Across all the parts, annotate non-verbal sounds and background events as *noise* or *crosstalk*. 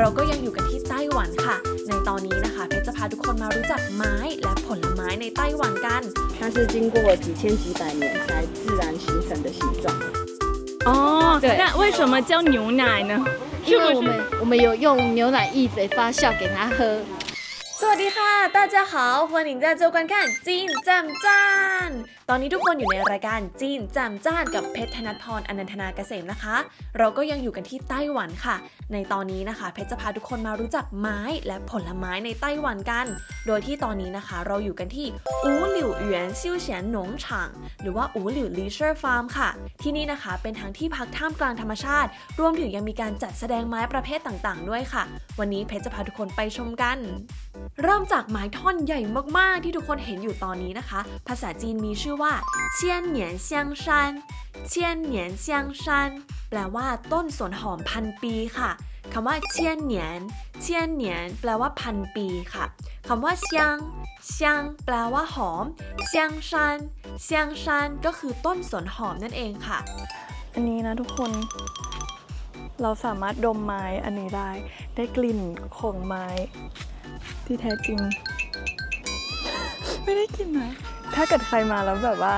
เราก็ยังอยู่กันที่ไต้หวันค่ะ ในตอนนี้นะคะเพชรจะพาทุกคนมารู้จักไม้และผลไม้ในไต้หวันกัน 它是经过几千几百年才自然形成的形状。哦，对那为什么叫牛奶呢？因为我们我们有用牛奶液肥发酵给它喝。 สวัสดี ค่ะ大家好欢迎在周观看จีนแจมจ้านตอนนี้ทุกคนอยู่ในรายการจีนแจมจ้านกับเพชรธนัทพรอนันทนาเกษมนะคะ เราก็ยังอยู่กันที่ไต้หวันค่ะ ในตอนนี้นะคะ เพชรจะพาทุกคนมารู้จักไม้และผลไม้ในไต้หวันกัน โดยที่ตอนนี้นะคะ เราอยู่กันที่อูหลิวเหวียนซิ่วเฉียนหนงฉางหรือว่าอูหลิวลีเชอร์ฟาร์มค่ะ ที่นี่นะคะเป็นทางที่พักท่ามกลางธรรมชาติ รวมถึงยังมีการจัดแสดงไม้ประเภทต่างๆ ด้วยค่ะ วันนี้เพชรจะพาทุกคนไปชมกัน เริ่มจากไม้ท่อนใหญ่มากๆ ที่ทุกคนเห็นอยู่ตอนนี้นะคะ ภาษาจีนมีชื่อว่าเชียนเหนียนเซียงชันเชียนเหนียนเซียงชันแปลว่าต้นสนหอมพันปีค่ะ คำว่าเชียนเหนียนเชียนเหนียนแปลว่าพันปีค่ะคำว่าเซียงเซียงแปลว่าหอมเซียงชันเซียงชันก็คือต้นสนหอมนั่นเองค่ะ อันนี้นะทุกคนเราสามารถดมไม้อันนี้ได้ ได้กลิ่นของไม้ ที่แท้จริง ไม่ได้กลิ่นไม้ถ้าเกิดใครมาแล้วแบบว่า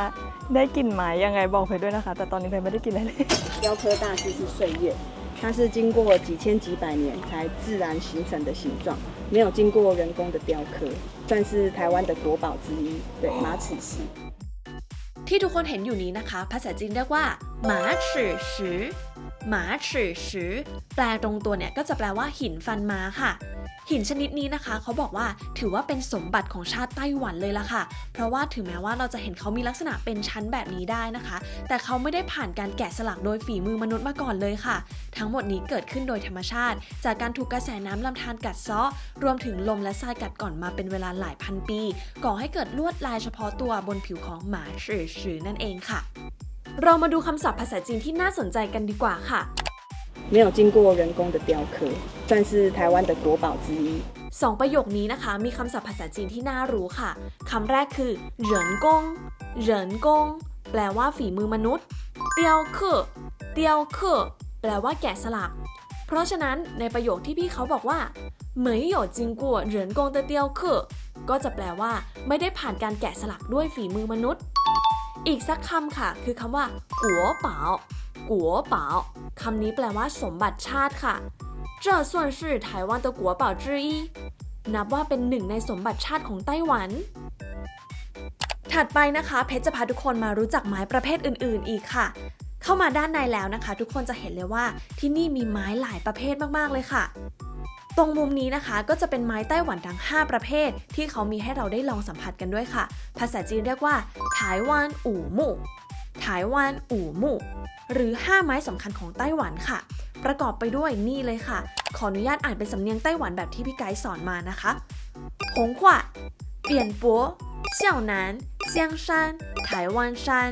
ได้กลิ่นไม้ยังไงบอกเพยด้วยนะคะ แต่ตอนนี้เพยไม่ได้กลิ่นอะไรเลย 雕刻大师是岁月，它是经过几千几百年才自然形成的形状，没有经过人工的雕刻，算是台湾的国宝之一。对，马齿石。 ที่ทุกคนเห็นอยู่นี้นะคะ ภาษาจีนเรียกว่าหมาฉื่อชือ หมาฉื่อชือแปลตรงตัวเนี่ยก็จะแปลว่าหินฟันม้าค่ะ หินชนิดนี้นะคะ เขาบอกว่าถือว่าเป็นสมบัติของชาติไต้หวันเลยล่ะค่ะ เพราะว่าถึงแม้ว่าเราจะเห็นเขามีลักษณะเป็นชั้นแบบนี้ได้นะคะ แต่เขาไม่ได้ผ่านการแกะสลักโดยฝีมือมนุษย์มาก่อนเลยค่ะ ทั้งหมดนี้เกิดขึ้นโดยธรรมชาติ จากการถูกกระแสน้ำลำธารกัดเซาะรวมถึงลมและทรายกัดก่อนมาเป็นเวลาหลายพันปี ก่อให้เกิดลวดลายเฉพาะตัวบนผิวของหมาฉื่อฉือนั่นเองค่ะ เรามาดูคำศัพท์ภาษาจีนที่น่าสนใจกันดีกว่าค่ะ 没有经过人工的雕刻，算是台湾的国宝之一。 สองประโยคนี้นะคะ มีคำศัพท์ภาษาจีนที่น่ารู้ค่ะ คำแรกคือเหรินกงเหรินกง แปลว่าฝีมือมนุษย์ เตียวเคอเตียวเคอแปลว่าแกะสลัก เพราะฉะนั้นในประโยคที่พี่เขาบอกว่าเหมย有经过人工的雕刻ก็จะแปลว่า ไม่ได้ผ่านการแกะสลักด้วยฝีมือมนุษย์ อีกสักคำค่ะ คือคำว่ากัวเป๋ากัวเป๋าคำนี้แปลว่าสมบัติชาติค่ะ这算是台湾的国宝之一นับว่าเป็นหนึ่งในสมบัติชาติของไต้หวัน ถัดไปนะคะ เพชรจะพาทุกคนมารู้จักไม้ประเภทอื่น ๆ อีกค่ะ เข้ามาด้านในแล้วนะคะ ทุกคนจะเห็นเลยว่าที่นี่มีไม้หลายประเภทมาก ๆ เลยค่ะ ตรงมุมนี้นะคะก็จะเป็นไม้ไต้หวันทั้ง 5 ประเภท ที่เขามีให้เราได้ลองสัมผัสกันด้วยค่ะ ภาษาจีนเรียกว่าไต้หวันอู่มู่ไต้หวันอู่มู่หรือ 5 ไม้สำคัญของไต้หวันค่ะ ประกอบไปด้วยนี่เลยค่ะ ขออนุญาตอ่านเป็นสำเนียงไต้หวันแบบที่พี่ไกด์สอนมานะคะหงขวาเปี่ยนปัวเซี่ยวหนานเซียงชันไต้หวันชัน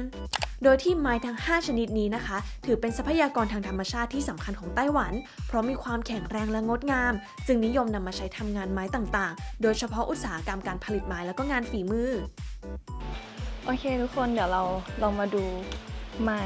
โดยที่ไม้ทั้ง 5 ชนิดนี้นะคะ ถือเป็นทรัพยากรทางธรรมชาติที่สำคัญของไต้หวัน เพราะมีความแข็งแรงและงดงาม จึงนิยมนำมาใช้ทำงานไม้ต่างๆ โดยเฉพาะอุตสาหกรรมการผลิตไม้แล้วก็งานฝีมือ โอเคทุกคนเดี๋ยวเราลองมาดูไม้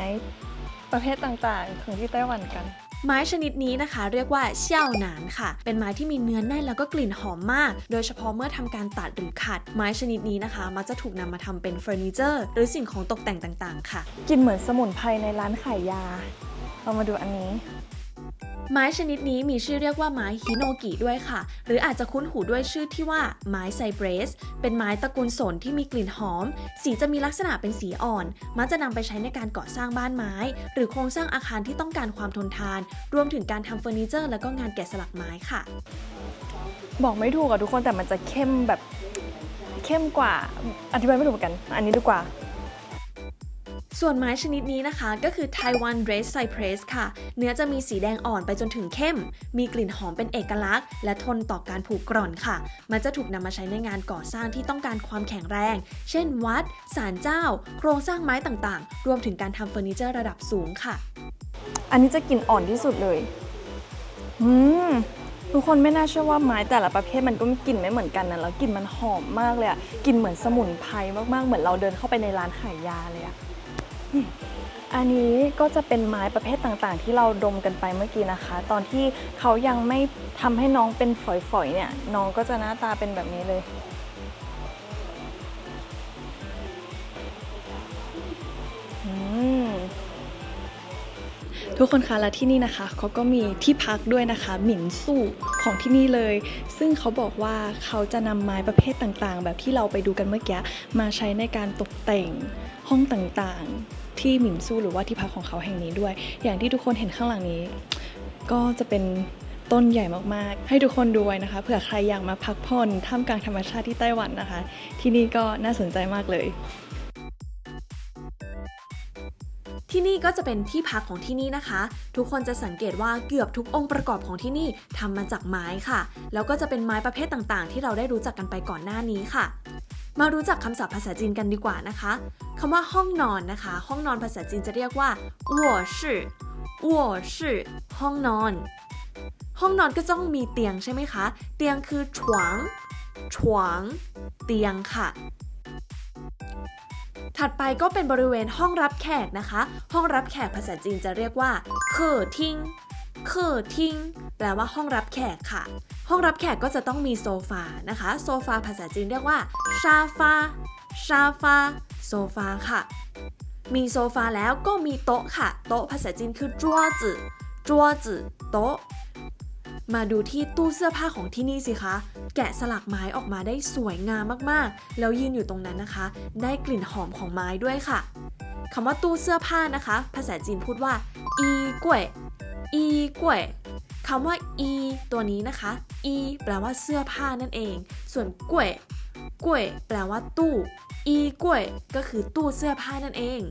ประเภทต่างๆ ของที่ไต้หวันกัน ไม้ชนิดนี้นะคะ เรียกว่าเชี่ยวหนานค่ะ เป็นไม้ที่มีเนื้อแน่นแล้วก็กลิ่นหอมมาก โดยเฉพาะเมื่อทำการตัดหรือขัด ไม้ชนิดนี้นะคะ มักจะถูกนำมาทำเป็นเฟอร์นิเจอร์ หรือสิ่งของตกแต่งต่างๆ ค่ะ กินเหมือนสมุนไพรในร้านขายยา เรามาดูอันนี้ ไม้ชนิดนี้มีชื่อเรียกว่าไม้ฮิโนกิด้วยค่ะ หรืออาจจะคุ้นหูด้วยชื่อที่ว่าไม้ไซเบรส เป็นไม้ตระกูลสนที่มีกลิ่นหอม สีจะมีลักษณะเป็นสีอ่อน มักจะนำไปใช้ในการก่อสร้างบ้านไม้ หรือโครงสร้างอาคารที่ต้องการความทนทาน รวมถึงการทำเฟอร์นิเจอร์และก็งานแกะสลักไม้ค่ะ บอกไม่ถูกอะทุกคนแต่มันจะเข้มแบบเข้มกว่าอธิบายไม่ถูกเหมือนกัน อันนี้ดีกว่า ส่วนไม้ชนิดนี้นะคะก็คือ Taiwan Red Cypress ค่ะ เนื้อจะมีสีแดงอ่อนไปจนถึงเข้ม มีกลิ่นหอมเป็นเอกลักษณ์ และทนต่อการผุกร่อนค่ะ มันจะถูกนำมาใช้ในงานก่อสร้างที่ต้องการความแข็งแรง เช่นวัด ศาลเจ้า โครงสร้างไม้ต่างๆ รวมถึงการทำเฟอร์นิเจอร์ระดับสูงค่ะ อันนี้จะกลิ่นอ่อนที่สุดเลย อืมทุกคนไม่น่าเชื่อว่าไม้แต่ละประเภทมันก็มีกลิ่นไม่เหมือนกันนะแล้วกลิ่นมันหอมมากเลยอะกลิ่นเหมือนสมุนไพรมากๆ เหมือนเราเดินเข้าไปในร้านขายยาเลยอะ อันนี้ก็จะเป็นไม้ประเภทต่างๆ ที่เราดมกันไปเมื่อกี้นะคะ ตอนที่เขายังไม่ทำให้น้องเป็นฝอยๆเนี่ย น้องก็จะหน้าตาเป็นแบบนี้เลย ทุกคนคะและที่นี่นะคะเขาก็มีที่พักด้วยนะคะ หมินสู้ของที่นี่เลย ซึ่งเขาบอกว่าเขาจะนำไม้ประเภทต่างๆ แบบที่เราไปดูกันเมื่อกี้มาใช้ในการตกแต่งห้องต่างๆ ที่หมินสู้หรือว่าที่พักของเขาแห่งนี้ด้วย อย่างที่ทุกคนเห็นข้างหลังนี้ ก็จะเป็นต้นใหญ่มากๆ ให้ทุกคนดูไว้นะคะเผื่อใครอยากมาพักผ่อนท่ามกลางธรรมชาติที่ไต้หวันนะคะ ที่นี่ก็น่าสนใจมากเลย ที่นี่ก็จะเป็นที่พักของที่นี่นะคะ ทุกคนจะสังเกตว่าเกือบทุกองค์ประกอบของที่นี่ทำมาจากไม้ค่ะ แล้วก็จะเป็นไม้ประเภทต่างๆ ที่เราได้รู้จักกันไปก่อนหน้านี้ค่ะ มารู้จักคำศัพท์ภาษาจีนกันดีกว่านะคะคำว่าห้องนอนนะคะ ห้องนอนภาษาจีนจะเรียกว่า卧室卧室ห้องนอน ห้องนอนก็ต้องมีเตียงใช่ไหมคะ เตียงคือฉวางฉวางเตียงค่ะ ถัดไปก็เป็นบริเวณห้องรับแขกนะคะ ห้องรับแขกภาษาจีนจะเรียกว่าเคอทิงเคอทิง แปลว่าห้องรับแขกค่ะ ห้องรับแขกก็จะต้องมีโซฟานะคะ โซฟาภาษาจีนเรียกว่าชาฟาชาฟาโซฟาค่ะ มีโซฟาแล้วก็มีโต๊ะค่ะ โต๊ะภาษาจีนคือจัวจือจัวจือโต๊ะ มาดูที่ตู้เสื้อผ้าของที่นี่สิคะ แกะสลักไม้ออกมาได้สวยงามมากๆ แล้วยืนอยู่ตรงนั้นนะคะ ได้กลิ่นหอมของไม้ด้วยค่ะคำว่าตู้เสื้อผ้านะคะ ภาษาจีนพูดว่า อีกวย อีกวย คำว่าอีตัวนี้นะคะอีแปลว่าเสื้อผ้านั่นเอง ส่วนกวยกวยแปลว่าตู้ อีกวยก็คือตู้เสื้อผ้านั่นเอง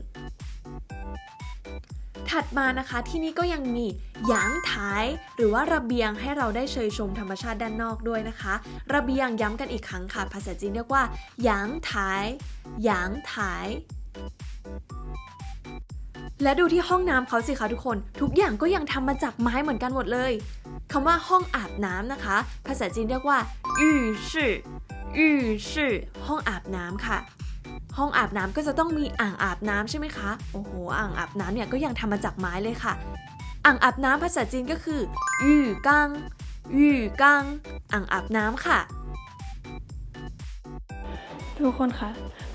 ถัดมานะคะที่นี่ก็ยังมีหยางท้ายหรือว่าระเบียงให้เราได้เชยชมธรรมชาติด้านนอกด้วยนะคะ ระเบียงย้ำกันอีกครั้งค่ะ ภาษาจีนเรียกว่าหยางท้ายหยางท้าย และดูที่ห้องน้ำเขาสิคะทุกคน ทุกอย่างก็ยังทำมาจากไม้เหมือนกันหมดเลยคำว่าห้องอาบน้ำนะคะ ภาษาจีนเรียกว่ายู่ชื่อยู่ชื่อห้องอาบน้ำค่ะ ห้องอาบน้ำก็จะต้องมีอ่างอาบน้ำใช่ไหมคะ โอ้โห อ่างอาบน้ำเนี่ยก็ยังทำมาจากไม้เลยค่ะ อ่างอาบน้ำภาษาจีนก็คือยู่กังยู่กังอ่างอาบน้ำค่ะ ทุกคนคะ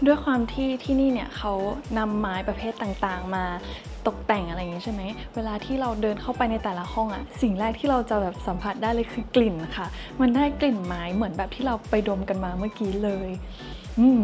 ด้วยความที่ที่นี่เนี่ยเขานำไม้ประเภทต่างๆ มาตกแต่งอะไรอย่างนี้ใช่ไหม เวลาที่เราเดินเข้าไปในแต่ละห้องอะสิ่งแรกที่เราจะแบบสัมผัสได้เลยคือกลิ่นค่ะ มันได้กลิ่นไม้เหมือนแบบที่เราไปดมกันมาเมื่อกี้เลย อืม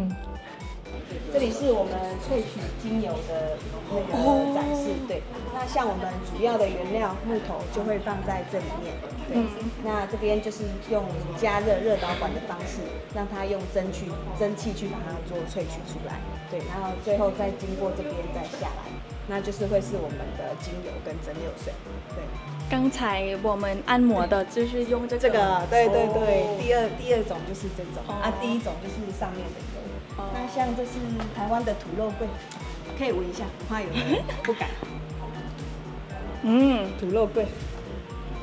这里是我们萃取精油的那个展示，对。那像我们主要的原料木头就会放在这里面，对。那这边就是用加热热导管的方式，让它用蒸去蒸汽去把它做萃取出来，对。然后最后再经过这边再下来，那就是会是我们的精油跟蒸馏水，对。刚才我们按摩的就是用这个这个对对对，哦第二第二种就是这种、哦啊，第一种就是上面的油。哦那像这是台湾的土肉桂，可以闻一下，我怕有人不敢。嗯，土肉桂，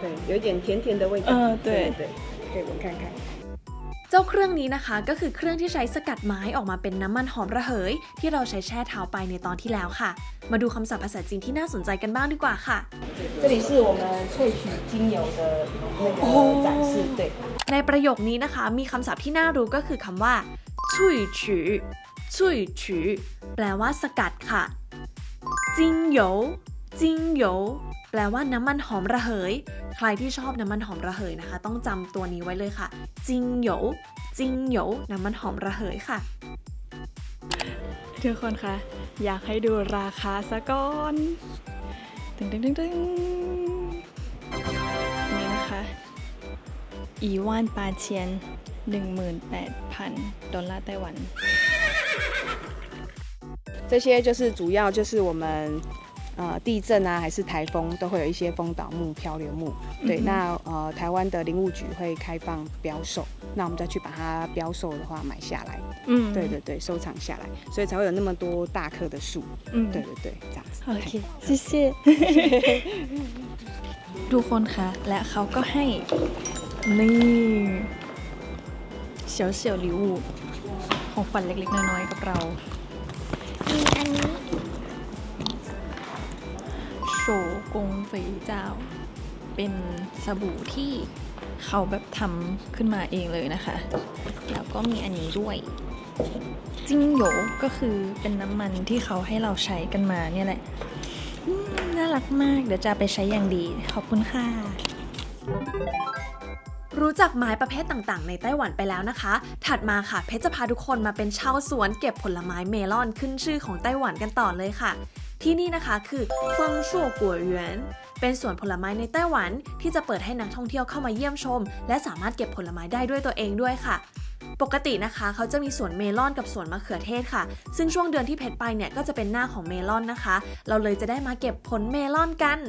对，有一点甜甜的味道。嗯对对对，可以闻看看。 เจ้าเครื่องนี้นะคะ ก็คือเครื่องที่ใช้สกัดไม้ออกมาเป็นน้ำมันหอมระเหย ที่เราใช้แช่เท้าไปในตอนที่แล้วค่ะ มาดูคำศัพท์ภาษาจีนที่น่าสนใจกันบ้างดีกว่าค่ะ 这里是我们萃取精油的那个展示，对。 ในประโยคนี้นะคะ มีคำศัพท์ที่น่ารู้ก็คือคำว่า ชุยฉือชุยฉือแปลว่าสกัดค่ะจิงโหยจิงโหยแปลว่าน้ำมันหอมระเหย ใครที่ชอบน้ำมันหอมระเหยนะคะ ต้องจำตัวนี้ไว้เลยค่ะ จิงโหยจิงโหยน้ำมันหอมระเหยค่ะ ทุกคนคะอยากให้ดูราคาซะก่อนตึงตึงตึงตึงนี่นะคะอีวานปาเชียน 18,000 ดอลลาร์ไต้หวัน 这 这些就是主要就是我们呃地震啊，还是台风都会有一些风倒木、漂流木。对，那呃台湾的林务局会开放标售，那我们再去把它标售的话买下来。嗯对对对，收藏下来，所以才会有那么多大棵的树。嗯对对对，这样子。 โอเค谢谢*laughs* *laughs* ทุกคนคะและเขาก็ให้นี่ เฉียวเฉียวหลิวของขวัญเล็กๆ น้อยๆ กับเรามีอันนี้โชกงเฟยเจ้า เป็นสบู่ที่เขาแบบทำขึ้นมาเองเลยนะคะ แล้วก็มีอันนี้ด้วยจิ้งโหยก็คือเป็นน้ำมันที่เขาให้เราใช้กันมาเนี่ยแหละน่ารักมาก เดี๋ยวจะไปใช้อย่างดี ขอบคุณค่ะ รู้จักไม้ประเภทต่างๆ ในไต้หวันไปแล้วนะคะ ถัดมาค่ะ เพชรจะพาทุกคนมาเป็นชาวสวนเก็บผลไม้เมลอนขึ้นชื่อของไต้หวันกันต่อเลยค่ะ ที่นี่นะคะคือเฟิงชั่วกัวเหวียนเป็นสวนผลไม้ในไต้หวันที่จะเปิดให้นักท่องเที่ยวเข้ามาเยี่ยมชม และสามารถเก็บผลไม้ได้ด้วยตัวเองด้วยค่ะปกตินะคะเขาจะมีสวนเมลอนกับสวนมะเขือเทศค่ะ ซึ่งช่วงเดือนที่เพชรไปเนี่ยก็จะเป็นหน้าของเมลอนนะคะ เราเลยจะได้มาเก็บผลเมลอนกัน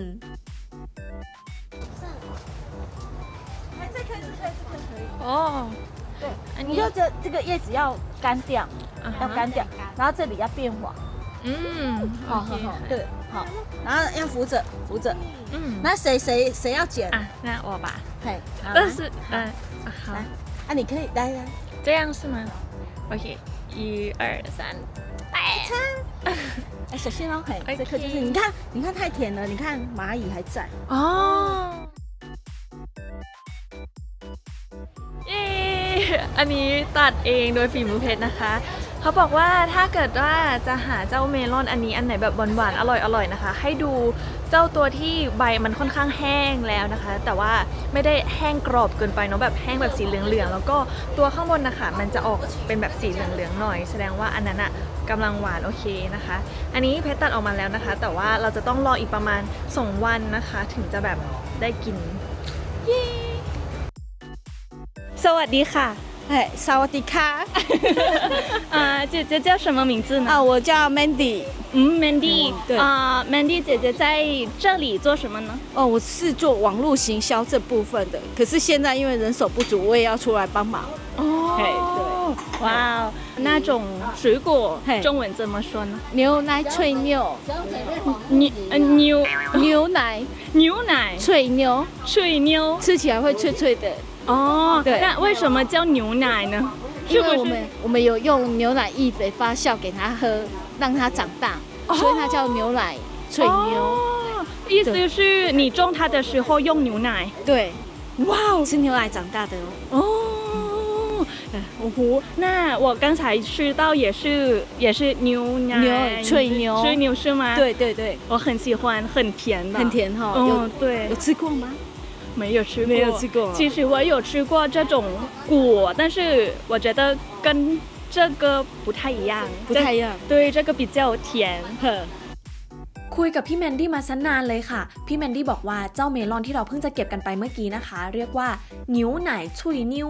哦，对，你就这这个叶子要干掉，要干掉，然后这里要变黄。嗯，好好好，对，好，然后要扶着扶着。嗯，那谁谁谁要剪？啊？那我吧。嘿，但是嗯，好，啊，你可以来来，这样是吗？OK，一二三，*laughs* 哎，哎，小心哦，嘿，这颗就是，你看，你看太甜了，你看蚂蚁还在。哦。 อันนี้ตัดเองโดยฝีมือเพชรนะคะ เขาบอกว่าถ้าเกิดว่าจะหาเจ้าเมลอนอันนี้อันไหนแบบหวานๆอร่อยๆนะคะ ให้ดูเจ้าตัวที่ใบมันค่อนข้างแห้งแล้วนะคะ แต่ว่าไม่ได้แห้งกรอบเกินไปเนาะแบบแห้งแบบสีเหลืองๆแล้วก็ตัวข้างบนนะคะ มันจะออกเป็นแบบสีเหลืองๆหน่อย แสดงว่าอันนั้นอะกำลังหวานโอเคนะคะ อันนี้เพชรตัดออกมาแล้วนะคะ แต่ว่าเราจะต้องรออีกประมาณ2วันนะคะ ถึงจะแบบได้กินเย้สวัสดีค่ะ 哎，萨瓦迪卡，*laughs* 啊，姐姐叫什么名字呢？啊，我叫 Mandy，嗯，Mandy，对。啊、m a n d y 姐姐在这里做什么呢？哦，我是做网络行销这部分的，可是现在因为人手不足，我也要出来帮忙。哦，嘿对，哇哦，那种水果嘿。中文怎么说呢？牛奶脆牛，牛呃牛。牛奶。牛奶。脆牛，脆牛。吃起来会脆脆的。哦，对那为什么叫牛奶呢？因为我们我们有用牛奶液肥发酵给它喝，让它长大，所以它叫牛奶脆妞。哦，意思是你种它的时候用牛奶。对，哇哦，吃牛奶长大的哦。哦，哎哦呼，那我刚才吃到也是也是牛奶牛吹牛吹牛是吗？，对对对，我很喜欢，很甜的，很。甜哈、嗯，对有，吃过吗？没有吃过，没有吃过其实我有吃过这种果，但是我觉得跟这个不太一样，不太一样。对，这个比较甜。呵， คุยกับพี่แมนดี้มาสันนานเลยค่ะ พี่แมนดี้บอกว่าเจ้าเมลอนที่เราเพิ่งจะเก็บกันไปเมื่อกี้นะคะ เรียกว่าหนิวไหนชุยนิว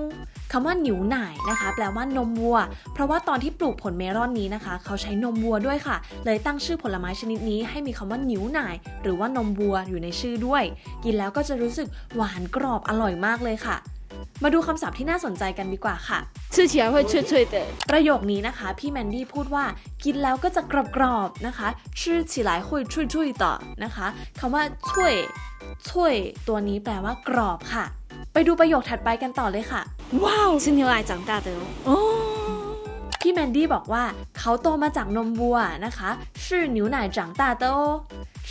คำว่าหนิวหน่ายนะคะ แปลว่านมวัว เพราะว่าตอนที่ปลูกผลเมลอนนี้นะคะ เขาใช้นมวัวด้วยค่ะ เลยตั้งชื่อผลไม้ชนิดนี้ให้มีคำว่าหนิวหน่าย หรือว่านมวัวอยู่ในชื่อด้วย กินแล้วก็จะรู้สึกหวานกรอบอร่อยมากเลยค่ะ มาดูคำศัพท์ที่น่าสนใจกันดีกว่าค่ะ 吃起来会脆脆的。 ประโยคนี้นะคะ พี่แมนดี้พูดว่ากินแล้วก็จะกรอบๆนะคะชื่อ起来会脆脆的นะคะคำว่าช่วยช่วยตัวนี้แปลว่ากรอบค่ะ ไปดูประโยคถัดไปกันต่อเลยค่ะ 哇哦，吃牛奶长大的哦。哦， พี่แมนดี้บอกว่าเขาโตมาจากนมวัวนะคะชื่อ牛奶长大的哦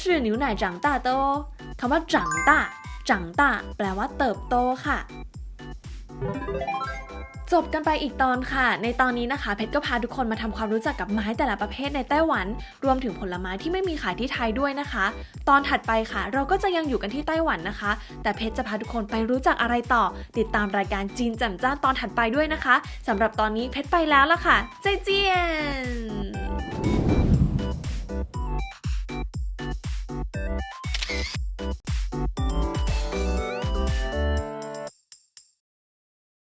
ชื่อ牛奶长大的哦คำว่าจังต้าจังต้าแปลว่าเติบโตค่ะ จบกันไปอีกตอนค่ะ ในตอนนี้นะคะ เพชรก็พาทุกคนมาทำความรู้จักกับไม้แต่ละประเภทในไต้หวัน รวมถึงผลไม้ที่ไม่มีขายที่ไทยด้วยนะคะ ตอนถัดไปค่ะ เราก็จะยังอยู่กันที่ไต้หวันนะคะ แต่เพชรจะพาทุกคนไปรู้จักอะไรต่อ ติดตามรายการจีนแจ่มจ้านตอนถัดไปด้วยนะคะสำหรับตอนนี้เพชรไปแล้วล่ะค่ะใจเจียน